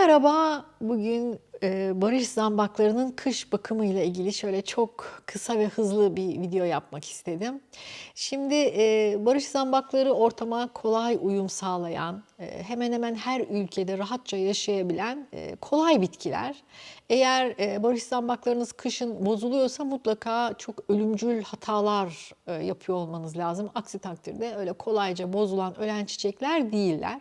Merhaba, bugün e, barış zambaklarının kış bakımı ile ilgili şöyle çok kısa ve hızlı bir video yapmak istedim. Şimdi e, barış zambakları ortama kolay uyum sağlayan, e, hemen hemen her ülkede rahatça yaşayabilen kolay bitkiler. Eğer barış zambaklarınız kışın bozuluyorsa mutlaka çok ölümcül hatalar yapıyor olmanız lazım. Aksi takdirde öyle kolayca bozulan, ölen çiçekler değiller.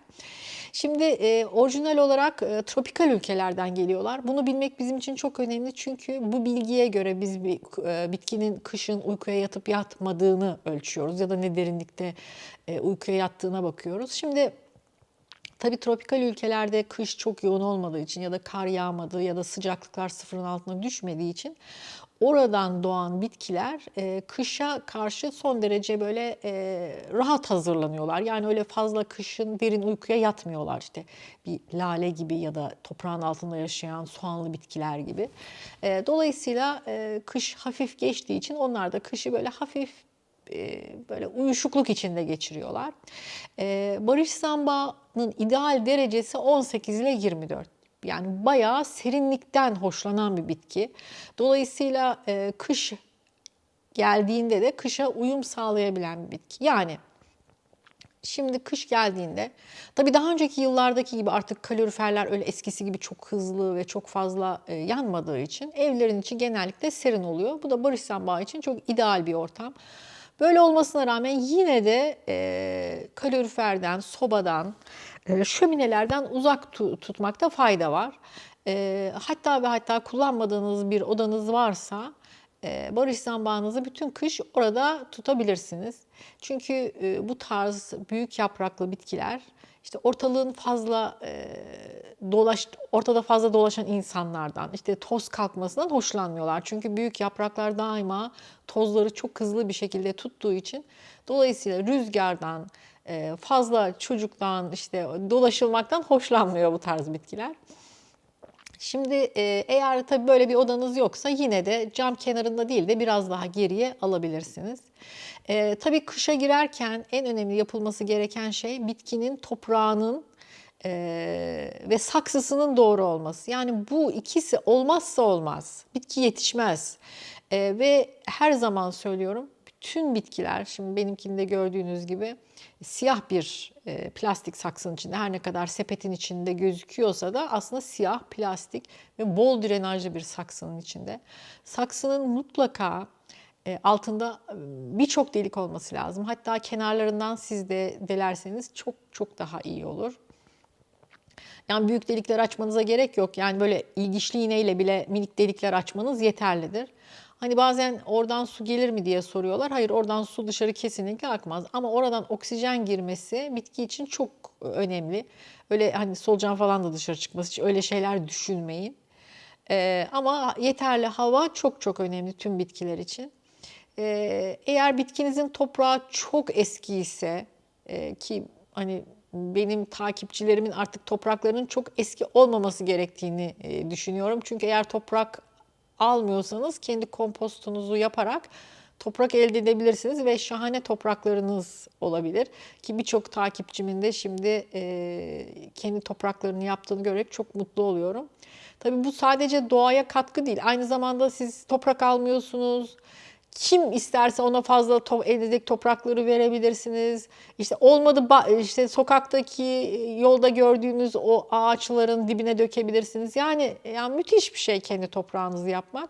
Şimdi e, orijinal olarak e, tropikal ülkelerden geliyorlar. Bunu bilmek bizim için çok önemli çünkü bu bilgiye göre biz bir e, bitkinin kışın uykuya yatıp yatmadığını ölçüyoruz ya da ne derinlikte e, uykuya yattığına bakıyoruz. Şimdi Tabii tropikal ülkelerde kış çok yoğun olmadığı için ya da kar yağmadığı ya da sıcaklıklar sıfırın altına düşmediği için oradan doğan bitkiler e, kışa karşı son derece böyle e, rahat hazırlanıyorlar. Yani öyle fazla kışın derin uykuya yatmıyorlar işte bir lale gibi ya da toprağın altında yaşayan soğanlı bitkiler gibi. E, dolayısıyla e, kış hafif geçtiği için onlar da kışı böyle hafif e, böyle uyuşukluk içinde geçiriyorlar. E, barış zambağının ideal derecesi 18 ile 24. Yani bayağı serinlikten hoşlanan bir bitki. Dolayısıyla e, kış geldiğinde de kışa uyum sağlayabilen bir bitki. Yani Şimdi kış geldiğinde tabii daha önceki yıllardaki gibi artık kaloriferler öyle eskisi gibi çok hızlı ve çok fazla e, yanmadığı için evlerin içi genellikle serin oluyor. Bu da barış sambağı için çok ideal bir ortam. Böyle olmasına rağmen yine de e, kaloriferden, sobadan, şöminelerden uzak tu- tutmakta fayda var. E, hatta ve hatta kullanmadığınız bir odanız varsa e, barış zambağınızı bütün kış orada tutabilirsiniz. Çünkü e, bu tarz büyük yapraklı bitkiler işte ortalığın fazla e, dolaş ortada fazla dolaşan insanlardan işte toz kalkmasından hoşlanmıyorlar. Çünkü büyük yapraklar daima tozları çok hızlı bir şekilde tuttuğu için dolayısıyla rüzgardan e, fazla çocuktan işte dolaşılmaktan hoşlanmıyor bu tarz bitkiler. Şimdi e, eğer tabii böyle bir odanız yoksa yine de cam kenarında değil de biraz daha geriye alabilirsiniz. E, tabii kışa girerken en önemli yapılması gereken şey bitkinin toprağının e, ve saksısının doğru olması. Yani bu ikisi olmazsa olmaz. Bitki yetişmez. E, ve her zaman söylüyorum bütün bitkiler şimdi benimkinde gördüğünüz gibi siyah bir e, plastik saksının içinde her ne kadar sepetin içinde gözüküyorsa da aslında siyah plastik ve bol drenajlı bir saksının içinde. Saksının mutlaka e, altında e, birçok delik olması lazım. Hatta kenarlarından siz de delerseniz çok çok daha iyi olur. Yani büyük delikler açmanıza gerek yok. Yani böyle ilgiçli iğneyle bile minik delikler açmanız yeterlidir. Hani bazen oradan su gelir mi diye soruyorlar. Hayır oradan su dışarı kesinlikle akmaz. Ama oradan oksijen girmesi bitki için çok önemli. Öyle hani solucan falan da dışarı çıkması hiç öyle şeyler düşünmeyin. Ee, ama yeterli hava çok çok önemli tüm bitkiler için. Ee, eğer bitkinizin toprağı çok eski ise e, ki hani benim takipçilerimin artık topraklarının çok eski olmaması gerektiğini e, düşünüyorum. Çünkü eğer toprak almıyorsanız kendi kompostunuzu yaparak toprak elde edebilirsiniz ve şahane topraklarınız olabilir. Ki birçok takipçimin de şimdi e, kendi topraklarını yaptığını görerek çok mutlu oluyorum. Tabii bu sadece doğaya katkı değil. Aynı zamanda siz toprak almıyorsunuz. Kim isterse ona fazla to- eldeki toprakları verebilirsiniz. İşte olmadı işte sokaktaki yolda gördüğünüz o ağaçların dibine dökebilirsiniz. Yani yani müthiş bir şey kendi toprağınızı yapmak.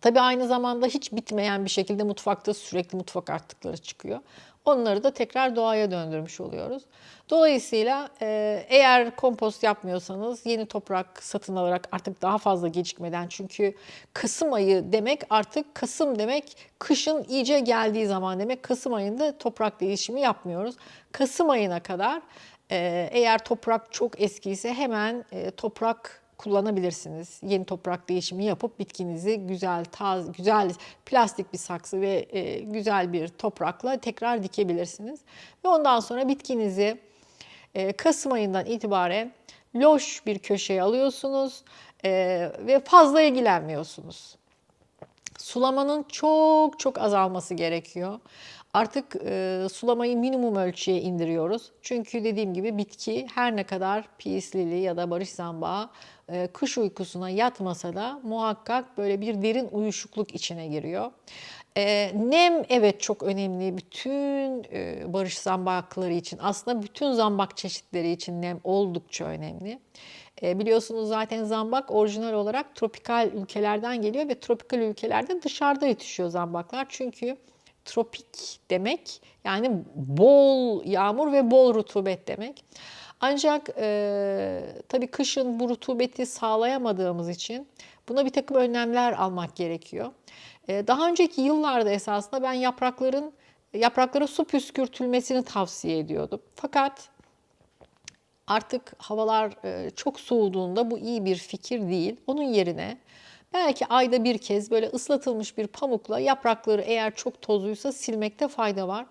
Tabii aynı zamanda hiç bitmeyen bir şekilde mutfakta sürekli mutfak artıkları çıkıyor. Onları da tekrar doğaya döndürmüş oluyoruz. Dolayısıyla e, eğer kompost yapmıyorsanız yeni toprak satın alarak artık daha fazla gecikmeden çünkü Kasım ayı demek artık Kasım demek kışın iyice geldiği zaman demek. Kasım ayında toprak değişimi yapmıyoruz. Kasım ayına kadar e, eğer toprak çok eskiyse hemen e, toprak kullanabilirsiniz. Yeni toprak değişimi yapıp bitkinizi güzel, taz, güzel plastik bir saksı ve e, güzel bir toprakla tekrar dikebilirsiniz. Ve ondan sonra bitkinizi e, Kasım ayından itibaren loş bir köşeye alıyorsunuz e, ve fazla ilgilenmiyorsunuz. Sulamanın çok çok azalması gerekiyor. Artık e, sulamayı minimum ölçüye indiriyoruz. Çünkü dediğim gibi bitki her ne kadar pis lili ya da barış zambağı e, kış uykusuna yatmasa da muhakkak böyle bir derin uyuşukluk içine giriyor. E, nem evet çok önemli. Bütün e, barış zambakları için aslında bütün zambak çeşitleri için nem oldukça önemli. E, biliyorsunuz zaten zambak orijinal olarak tropikal ülkelerden geliyor ve tropikal ülkelerde dışarıda yetişiyor zambaklar. Çünkü tropik demek yani bol yağmur ve bol rutubet demek. Ancak e, tabii kışın bu rutubeti sağlayamadığımız için buna bir takım önlemler almak gerekiyor. E, daha önceki yıllarda esasında ben yaprakların yapraklara su püskürtülmesini tavsiye ediyordum. Fakat artık havalar e, çok soğuduğunda bu iyi bir fikir değil. Onun yerine belki ayda bir kez böyle ıslatılmış bir pamukla yaprakları eğer çok tozluysa silmekte fayda var.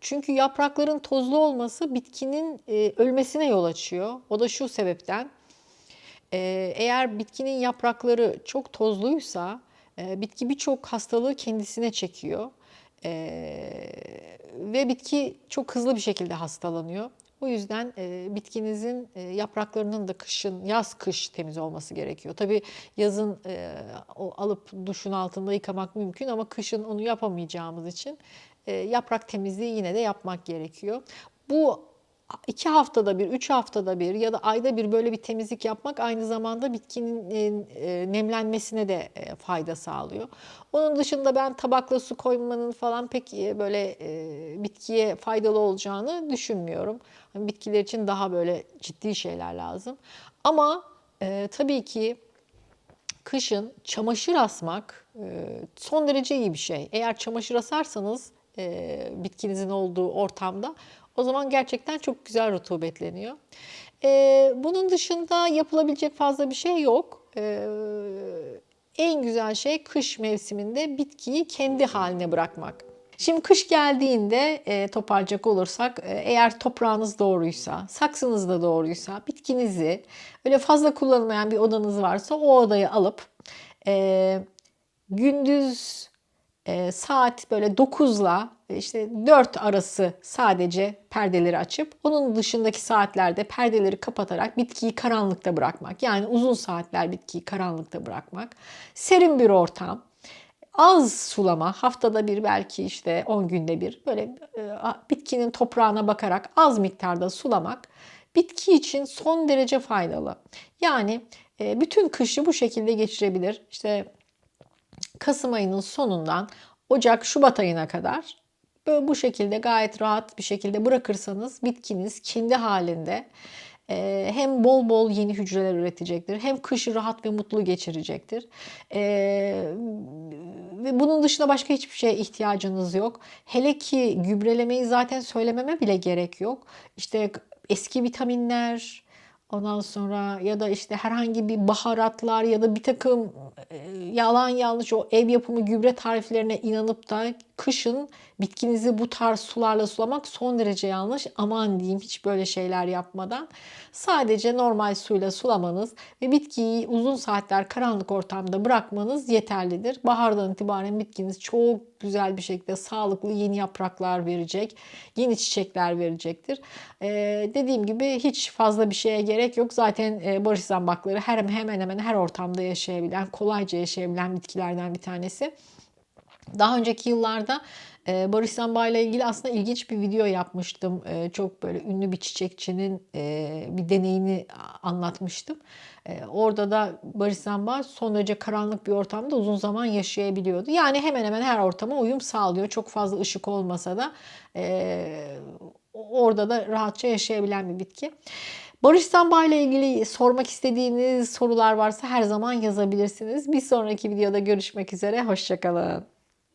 Çünkü yaprakların tozlu olması bitkinin e, ölmesine yol açıyor. O da şu sebepten. E, eğer bitkinin yaprakları çok tozluysa bitki birçok hastalığı kendisine çekiyor. Ve bitki çok hızlı bir şekilde hastalanıyor. O yüzden e, bitkinizin e, yapraklarının da kışın, yaz kış temiz olması gerekiyor. Tabii yazın e, o alıp duşun altında yıkamak mümkün ama kışın onu yapamayacağımız için e, yaprak temizliği yine de yapmak gerekiyor. Bu iki haftada bir, üç haftada bir ya da ayda bir böyle bir temizlik yapmak aynı zamanda bitkinin e, nemlenmesine de e, fayda sağlıyor. Onun dışında ben tabakla su koymanın falan pek e, böyle bitkiye faydalı olacağını düşünmüyorum. Hani bitkiler için daha böyle ciddi şeyler lazım. Ama tabii ki kışın çamaşır asmak son derece iyi bir şey. Eğer çamaşır asarsanız bitkinizin olduğu ortamda o zaman gerçekten çok güzel rutubetleniyor. Ee, bunun dışında yapılabilecek fazla bir şey yok. Ee, en güzel şey kış mevsiminde bitkiyi kendi haline bırakmak. Şimdi kış geldiğinde e, toparlayacak olursak e, eğer toprağınız doğruysa, saksınız da doğruysa bitkinizi öyle fazla kullanılmayan bir odanız varsa o odayı alıp e, gündüz e, saat böyle 9'la işte 4 arası sadece perdeleri açıp onun dışındaki saatlerde perdeleri kapatarak bitkiyi karanlıkta bırakmak. Yani uzun saatler bitkiyi karanlıkta bırakmak. Serin bir ortam. Az sulama, haftada bir belki işte 10 günde bir böyle e, bitkinin toprağına bakarak az miktarda sulamak bitki için son derece faydalı. Yani e, bütün kışı bu şekilde geçirebilir. İşte Kasım ayının sonundan Ocak, Şubat ayına kadar böyle bu şekilde gayet rahat bir şekilde bırakırsanız bitkiniz kendi halinde e, hem bol bol yeni hücreler üretecektir hem kışı rahat ve mutlu geçirecektir. E, ve bunun dışında başka hiçbir şeye ihtiyacınız yok. Hele ki gübrelemeyi zaten söylememe bile gerek yok. İşte eski vitaminler, Ondan sonra ya da işte herhangi bir baharatlar ya da bir takım yalan yanlış o ev yapımı gübre tariflerine inanıp da kışın bitkinizi bu tarz sularla sulamak son derece yanlış. Aman diyeyim hiç böyle şeyler yapmadan sadece normal suyla sulamanız ve bitkiyi uzun saatler karanlık ortamda bırakmanız yeterlidir. Bahardan itibaren bitkiniz çok güzel bir şekilde sağlıklı yeni yapraklar verecek, yeni çiçekler verecektir. Ee, dediğim gibi hiç fazla bir şeye gerek yok. Zaten e, barış zambakları her, hemen hemen her ortamda yaşayabilen, kolayca yaşayabilen bitkilerden bir tanesi. Daha önceki yıllarda e, Barış Samba ile ilgili aslında ilginç bir video yapmıştım. E, çok böyle ünlü bir çiçekçinin e, bir deneyini anlatmıştım. Orada da Barış Samba son derece karanlık bir ortamda uzun zaman yaşayabiliyordu. Yani hemen hemen her ortama uyum sağlıyor. Çok fazla ışık olmasa da orada da rahatça yaşayabilen bir bitki. Barış Samba ile ilgili sormak istediğiniz sorular varsa her zaman yazabilirsiniz. Bir sonraki videoda görüşmek üzere. Hoşçakalın.